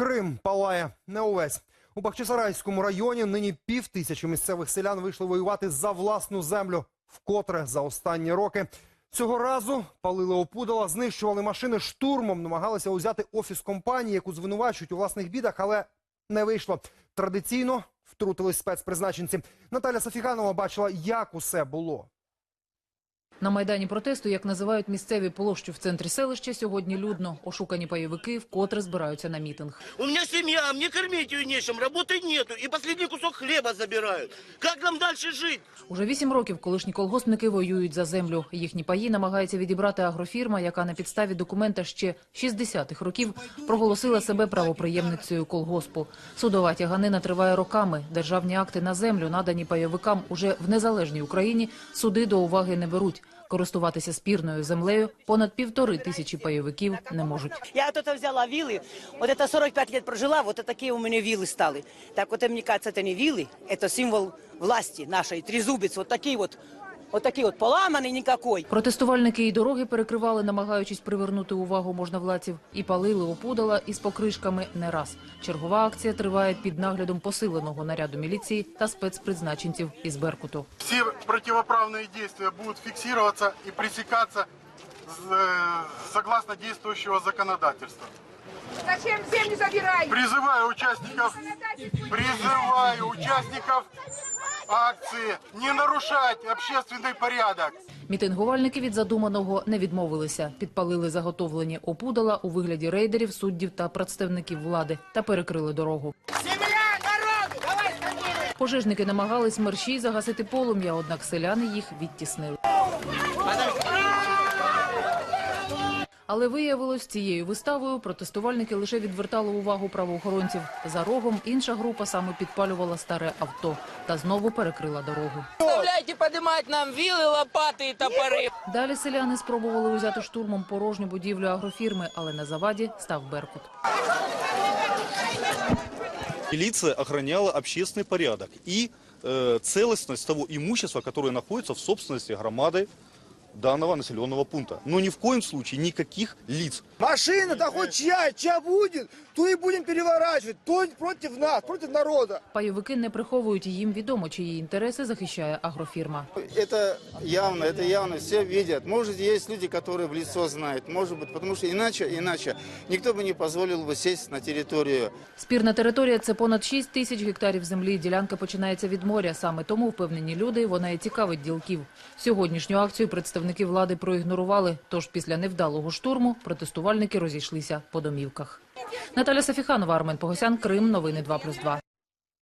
Крим палає не увесь. У Бахчисарайському районі нині пів тисячі місцевих селян вийшли воювати за власну землю. Вкотре за останні роки. Цього разу палили опудала, знищували машини штурмом, намагалися узяти офіс компанії, яку звинувачують у власних бідах, але не вийшло. Традиційно втрутились спецпризначенці. Наталя Сафіганова бачила, як усе було. На майдані протесту, як називають місцеві площу в центрі селища, сьогодні людно. Ошукані пайовики вкотре збираються на мітинг. У меня семья, мне кормить ее нечем, работы нету, и последний кусок хлеба забирают. Как нам дальше жить? Уже вісім років колишні колгоспники воюють за землю. Їхні паї намагається відібрати агрофірма, яка на підставі документа ще 60-х років проголосила себе правоприємницею колгоспу. Судова тяганина триває роками. Державні акти на землю, надані пайовикам уже в незалежній Україні, суди до уваги не беруть. Користуватися спірною землею понад півтори тисячі пайовиків не можуть. Я вот это взяла вилы, вот это 45 лет прожила, вот это такие у меня вилы стали. Так вот, мне кажется, это не вилы, это символ власти нашей, трезубец, вот такие вот, вот такие вот поломанный никакой. Протестувальники і дороги перекривали, намагаючись привернути увагу можновладців, і палили опудала із покришками не раз. Чергова акція триває під наглядом посиленого наряду міліції та спецпризначенців із Беркуту. все противоправные действия будут фиксироваться и пресекаться э, согласно действующего законодательства. Зачем землю забираете? Призываю участников, призываю участников акции не нарушати общественный порядок. Мітингувальники від задуманого не відмовилися. Підпалили заготовлені опудала у вигляді рейдерів, суддів та представників влади та перекрили дорогу. Пожежники намагались мерщій загасити полум'я, однак селяни їх відтіснили. Але виявилось, цією виставою протестувальники лише відвертали увагу правоохоронців. За рогом інша група саме підпалювала старе авто та знову перекрила дорогу. Заставляйте поднимать нам вилы, лопаты и топоры. Далі селяни спробували узяти штурмом порожню будівлю агрофірми, але на заваді став Беркут. Милиция охраняла общественный порядок и э, целостность того имущества, которое находится в собственности громады данного населенного пункта. Но ни в коем случае никаких лиц. Машина, да хоть чья, чья будет, ту и будем переворачивать. То против нас, против народа. Пайовики не приховують і їм відомо, чиї інтереси захищає агрофірма. Это явно, это явно, все видят. Может, есть люди, которые в лицо знают, может быть, потому что иначе, иначе никто бы не позволил бы сесть на территорию Спірна територія – це понад 6 тисяч гектарів землі. Ділянка починається від моря. Саме тому, впевнені люди, вона і цікавить ділків. Сьогоднішню акцію представники влади проігнорували. Тож після невдалого штурму протестувальники розійшлися по домівках. Наталя Сафіханова, Армен Погосян, Крим. Новини 2+,2.